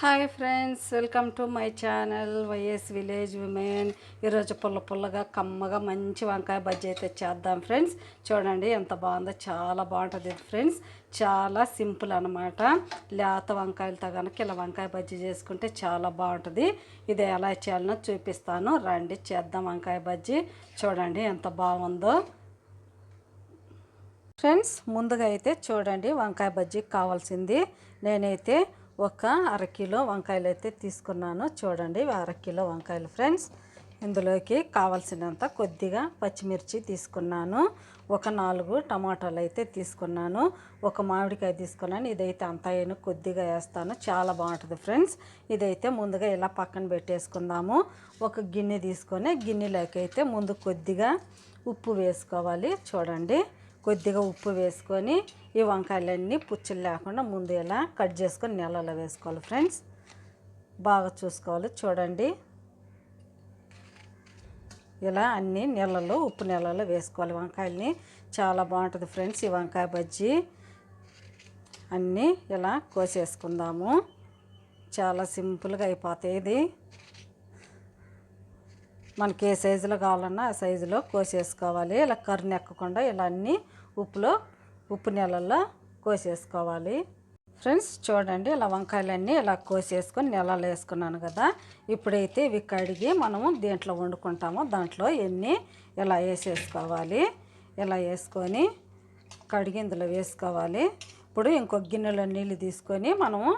Hi friends welcome to my channel YS village women. ఈరోజు పుల్ల పుల్లగా కమ్మగా మంచి వంకాయ బజ్జీ అయితే చేద్దాం ఫ్రెండ్స్. చూడండి ఎంత బాగుందో చాలా బాగుంటుంది ఫ్రెండ్స్. చాలా సింపుల్ అనమాట లేత వంకాయలతో కనుక ఇలా వంకాయ బజ్జీ చేసుకుంటే చాలా బాగుంటుంది. ఇది ఎలా చేయాలనో చూపిస్తాను. రండి చేద్దాం వంకాయ బజ్జీ. చూడండి ఎంత బాగుందో. ఫ్రెండ్స్ ముందుగా అయితే చూడండి వంకాయ బజ్జీకి కావాల్సింది. నేనైతే ఒక అరకిలో వంకాయలు అయితే తీసుకున్నాను. చూడండి అరకిలో వంకాయలు ఫ్రెండ్స్. ఇందులోకి కావాల్సినంత కొద్దిగా పచ్చిమిర్చి తీసుకున్నాను. ఒక నాలుగు టమాటాలు అయితే తీసుకున్నాను. ఒక మామిడికాయ తీసుకున్నాను. ఇదైతే అంతా అయిన కొద్దిగా వేస్తాను. చాలా బాగుంటుంది ఫ్రెండ్స్. ఇదైతే ముందుగా ఇలా పక్కన పెట్టేసుకుందాము. ఒక గిన్నె తీసుకొని గిన్నెలోకి అయితే ముందు కొద్దిగా ఉప్పు వేసుకోవాలి. చూడండి. కొద్దిగా ఉప్పు వేసుకొని ఈ వంకాయలన్నీ పుచ్చులు లేకుండా ముందు ఇలా కట్ చేసుకొని నీళ్ళలో వేసుకోవాలి ఫ్రెండ్స్. బాగా చూసుకోవాలి చూడండి. ఇలా అన్ని నీళ్ళలో ఉప్పు నీళ్ళలో వేసుకోవాలి వంకాయల్ని. చాలా బాగుంటుంది ఫ్రెండ్స్ ఈ వంకాయ బజ్జీ. అన్నీ ఇలా కోసేసుకుందాము. చాలా సింపుల్గా అయిపోతాయి ఇది. మనకి ఏ సైజులో కావాలన్నా ఆ సైజులో కోసేసుకోవాలి. ఇలా కర్రీ ఎక్కకుండా ఇలా అన్నీ ఉప్పులో ఉప్పు నీళ్ళల్లో కోసేసుకోవాలి. ఫ్రెండ్స్ చూడండి ఇలా వంకాయలన్నీ ఇలా కోసేసుకొని నెలలో వేసుకున్నాను కదా. ఇప్పుడైతే ఇవి కడిగి మనము దీంట్లో వండుకుంటాము. దాంట్లో ఎన్ని ఇలా వేసేసుకోవాలి. ఇలా వేసుకొని కడిగి ఇందులో వేసుకోవాలి. ఇప్పుడు ఇంకొక గిన్నెలో నీళ్ళు తీసుకొని మనము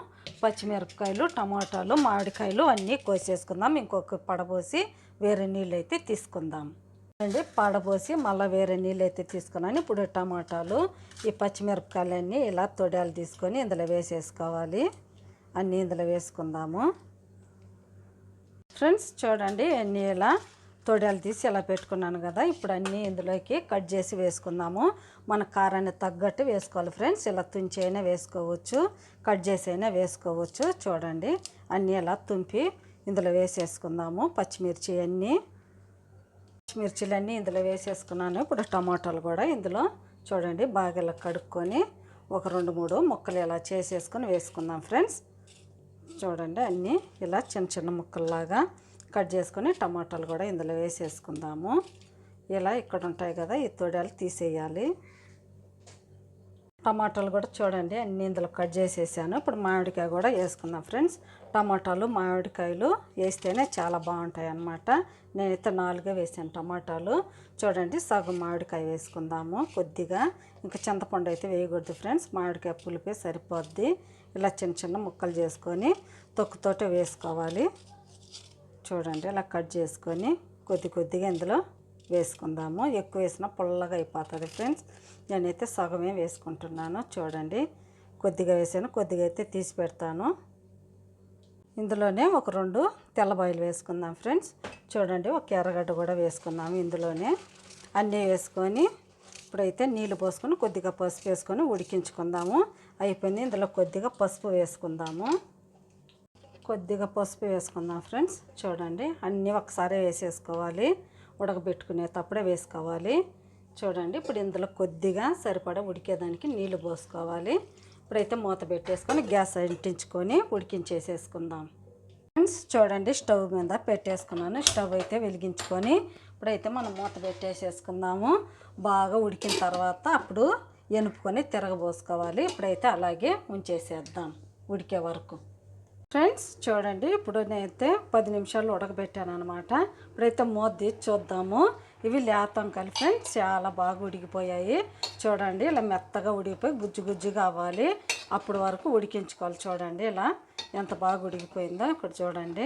పచ్చిమిరపకాయలు టమాటాలు మామిడికాయలు అన్నీ కోసేసుకుందాం. ఇంకొక పడబోసి వేరే నీళ్ళు అయితే తీసుకుందాం. అండి పడబోసి మళ్ళీ వేరే నీళ్ళు అయితే తీసుకున్నాను. ఇప్పుడు టమాటాలు ఈ పచ్చిమిరపకాయలన్నీ ఇలా తొడాలు తీసుకొని ఇందులో వేసేసుకోవాలి. అన్నీ ఇందులో వేసుకుందాము. ఫ్రెండ్స్ చూడండి అన్నీ ఇలా తొడలు తీసి ఇలా పెట్టుకున్నాను కదా ఇప్పుడు అన్నీ ఇందులోకి కట్ చేసి వేసుకుందాము. మన కారాన్ని తగ్గట్టు వేసుకోవాలి ఫ్రెండ్స్. ఇలా తుంచి అయినా వేసుకోవచ్చు కట్ చేసి అయినా వేసుకోవచ్చు. చూడండి అన్నీ ఇలా తుంపి ఇందులో వేసేసుకుందాము. పచ్చిమిర్చి అన్నీ పచ్చిమిర్చిలన్నీ ఇందులో వేసేసుకున్నాను. ఇప్పుడు టమాటాలు కూడా ఇందులో చూడండి బాగా ఇలా కడుక్కొని ఒక రెండు మూడు ముక్కలు ఇలా చేసేసుకొని వేసుకుందాం ఫ్రెండ్స్. చూడండి అన్నీ ఇలా చిన్న చిన్న ముక్కల్లాగా కట్ చేసుకొని టమాటాలు కూడా ఇందులో వేసేసుకుందాము. ఇలా ఇక్కడ ఉంటాయి కదా ఈ తొడాలు తీసేయాలి. టమాటాలు కూడా చూడండి అన్ని ఇందులో కట్ చేసేసాను. ఇప్పుడు మామిడికాయ కూడా వేసుకుందాం ఫ్రెండ్స్. టమాటాలు మామిడికాయలు వేస్తేనే చాలా బాగుంటాయి అన్నమాట. నేనైతే నాలుగే వేసాను టమాటాలు. చూడండి సగం మామిడికాయ వేసుకుందాము కొద్దిగా. ఇంకా చింతపండు అయితే వేయకూడదు ఫ్రెండ్స్. మామిడికాయ పులిపే సరిపోద్ది. ఇలా చిన్న చిన్న ముక్కలు చేసుకొని తొక్కుతోటే వేసుకోవాలి. చూడండి అలా కట్ చేసుకొని కొద్ది కొద్దిగా ఇందులో వేసుకుందాము. ఎక్కువ వేసినా పుల్లగా అయిపోతుంది ఫ్రెండ్స్. నేనైతే సగమే వేసుకుంటున్నాను చూడండి. కొద్దిగా వేసాను కొద్దిగా అయితే తీసి పెడతాను. ఇందులోనే ఒక రెండు తెల్లబాయిలు వేసుకుందాం ఫ్రెండ్స్. చూడండి ఒక ఎర్రగడ్డ కూడా వేసుకుందాము ఇందులోనే. అన్నీ వేసుకొని ఇప్పుడైతే నీళ్ళు పోసుకొని కొద్దిగా పసుపు వేసుకొని ఉడికించుకుందాము. అయిపోయింది ఇందులో కొద్దిగా పసుపు వేసుకుందాము. కొద్దిగా పసుపు వేసుకుందాం ఫ్రెండ్స్. చూడండి అన్నీ ఒకసారి వేసేసుకోవాలి. ఉడకబెట్టుకునేటప్పుడే వేసుకోవాలి. చూడండి ఇప్పుడు ఇందులో కొద్దిగా సరిపడా ఉడికేదానికి నీళ్ళు పోసుకోవాలి. ఇప్పుడైతే మూత పెట్టేసుకొని గ్యాస్ అంటించుకొని ఉడికించేసేసుకుందాం. ఫ్రెండ్స్ చూడండి స్టవ్ మీద పెట్టేసుకున్నాను. స్టవ్ అయితే వెలిగించుకొని ఇప్పుడైతే మనం మూత పెట్టేసేసుకుందాము. బాగా ఉడికిన తర్వాత అప్పుడు ఎనుపుకొని తిరగబోసుకోవాలి. ఇప్పుడైతే అలాగే ఉంచేసేద్దాం ఉడికే వరకు. ఫ్రెండ్స్ చూడండి ఇప్పుడు నేనైతే పది నిమిషాలు ఉడకబెట్టాను అనమాట ఇప్పుడైతే మూత తీసి చూద్దాము. ఇవి లేతం కలిపి ఫ్రెండ్స్ చాలా బాగా ఉడికిపోయాయి. చూడండి ఇలా మెత్తగా ఉడికిపోయి గుజ్జు గుజ్జుగా అవ్వాలి. అప్పుడు వరకు ఉడికించుకోవాలి చూడండి ఇలా. ఎంత బాగా ఉడికిపోయిందో ఇక్కడ చూడండి.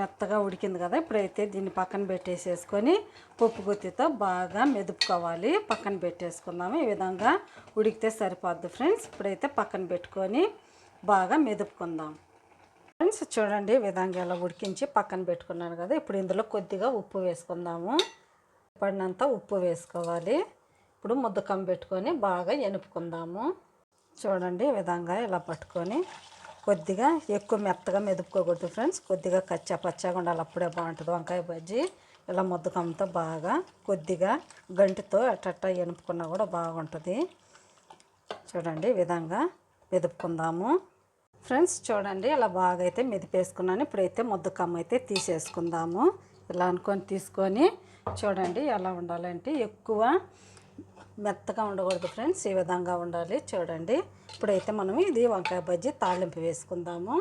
మెత్తగా ఉడికింది కదా ఇప్పుడైతే దీన్ని పక్కన పెట్టేసేసుకొని పప్పు గుత్తితో బాగా మెదుపుకోవాలి. పక్కన పెట్టేసుకుందాము. ఈ విధంగా ఉడికితే సరిపోద్ది ఫ్రెండ్స్. ఇప్పుడైతే పక్కన పెట్టుకొని బాగా మెదుపుకుందాం. ఫ్రెండ్స్ చూడండి విధంగా ఇలా ఉడికించి పక్కన పెట్టుకున్నాను కదా. ఇప్పుడు ఇందులో కొద్దిగా ఉప్పు వేసుకుందాము. పడినంత ఉప్పు వేసుకోవాలి. ఇప్పుడు ముద్దకం పెట్టుకొని బాగా ఎనుపుకుందాము. చూడండి విధంగా ఇలా పట్టుకొని కొద్దిగా ఎక్కువ మెత్తగా మెదుపుకోకూడదు ఫ్రెండ్స్. కొద్దిగా కచ్చా పచ్చగా ఉండాలి. అప్పుడే బాగుంటుంది వంకాయ బజ్జీ. ఇలా ముద్దకంతో బాగా కొద్దిగా గంటితో అట్టట్ట ఎనుపుకున్నా కూడా బాగుంటుంది. చూడండి విధంగా మెదుపుకుందాము. ఫ్రెండ్స్ చూడండి ఇలా బాగా అయితే మెదిపేసుకున్నాను. ఇప్పుడైతే ముద్దకమ్మ అయితే తీసేసుకుందాము. ఇలా అనుకొని తీసుకొని చూడండి ఎలా ఉండాలంటే ఎక్కువ మెత్తగా ఉండకూడదు ఫ్రెండ్స్ ఈ విధంగా ఉండాలి చూడండి. ఇప్పుడైతే మనం ఇది వంకాయ బజ్జీ తాళింపు వేసుకుందాము.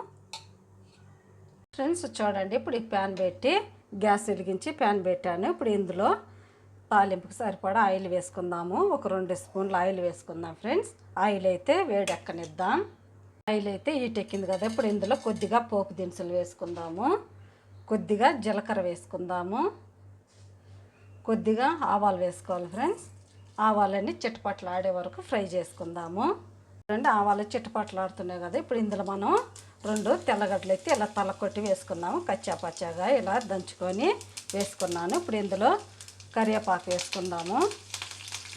ఫ్రెండ్స్ చూడండి ఇప్పుడు ఈ ప్యాన్ పెట్టి గ్యాస్ వెలిగించి ప్యాన్ పెట్టాను. ఇప్పుడు ఇందులో తాలింపుకి సరిపడా ఆయిల్ వేసుకుందాము. ఒక రెండు స్పూన్లు ఆయిల్ వేసుకుందాం ఫ్రెండ్స్. ఆయిల్ అయితే వేడెక్కనిద్దాం. ఆయిల్ అయితే ఈటెక్కింది కదా ఇప్పుడు ఇందులో కొద్దిగా పోపు దినుసులు వేసుకుందాము. కొద్దిగా జీలకర్ర వేసుకుందాము. కొద్దిగా ఆవాలు వేసుకోవాలి ఫ్రెండ్స్. ఆవాలన్నీ చిట్టపట్లు ఆడే వరకు ఫ్రై చేసుకుందాము. రెండు ఆవాలు చిట్టపట్లు ఆడుతున్నాయి కదా ఇప్పుడు ఇందులో మనం రెండు తెల్లగడ్డలు అయితే ఇలా తలకొట్టి వేసుకున్నాము కచ్చా పచ్చాగా ఇలా దంచుకొని వేసుకున్నాను. ఇప్పుడు ఇందులో కరివేపాకు వేసుకుందాము.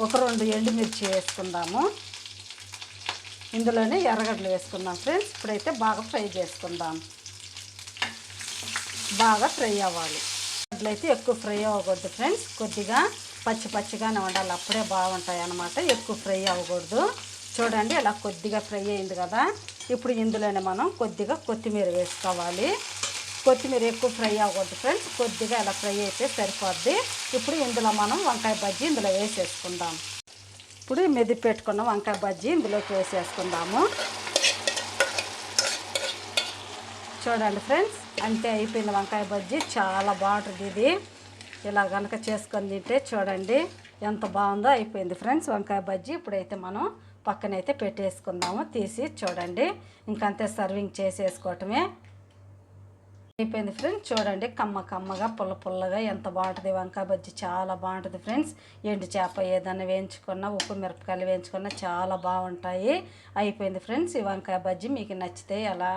ఒక రెండు ఎండుమిర్చి వేసుకుందాము. ఇందులోనే ఎర్రగడ్డలు వేసుకుందాం ఫ్రెండ్స్. ఇప్పుడైతే బాగా ఫ్రై చేసుకుందాం. బాగా ఫ్రై అవ్వాలి. గడ్డలు అయితే ఎక్కువ ఫ్రై అవ్వకూడదు ఫ్రెండ్స్. కొద్దిగా పచ్చి పచ్చిగానే ఉండాలి అప్పుడే బాగుంటాయి అన్నమాట. ఎక్కువ ఫ్రై అవ్వకూడదు. చూడండి ఇలా కొద్దిగా ఫ్రై అయింది కదా. ఇప్పుడు ఇందులోనే మనం కొద్దిగా కొత్తిమీర వేసుకోవాలి. కొత్తిమీర ఎక్కువ ఫ్రై అవ్వకూడదు ఫ్రెండ్స్. కొద్దిగా ఇలా ఫ్రై అయితే సరిపోద్ది. ఇప్పుడు ఇందులో మనం వంకాయ బజ్జీ ఇందులో వేసేసుకుందాం. ఇప్పుడు మెది పెట్టుకున్న వంకాయ బజ్జీ ఇందులోకి వేసేసుకుందాము. చూడండి ఫ్రెండ్స్ అంతే అయిపోయింది వంకాయ బజ్జీ. చాలా బాగుంటుంది ఇది. ఇలా కనుక చేసుకొని తింటే చూడండి ఎంత బాగుందో అయిపోయింది ఫ్రెండ్స్. వంకాయ బజ్జీ ఇప్పుడైతే మనం పక్కనైతే పెట్టేసుకుందాము తీసి చూడండి. ఇంకంతే సర్వింగ్ చేసేసుకోవటమే. అయిపోయింది ఫ్రెండ్స్. చూడండి కమ్మ కమ్మగా పుల్ల పుల్లగా ఎంత బాగుంటుంది. వంకాయ బజ్జీ చాలా బాగుంటుంది ఫ్రెండ్స్. ఎండు చేప ఏదైనా వేయించుకున్నా ఉప్పు మిరపకాయలు వేయించుకున్నా చాలా బాగుంటాయి. అయిపోయింది ఫ్రెండ్స్ ఈ వంకాయ బజ్జీ. మీకు నచ్చితే ఎలా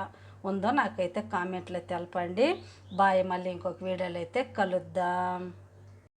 ఉందో నాకైతే కామెంట్లో తెలపండి. బాయ్ మళ్ళీ ఇంకొక వీడియోలో అయితే కలుద్దాం.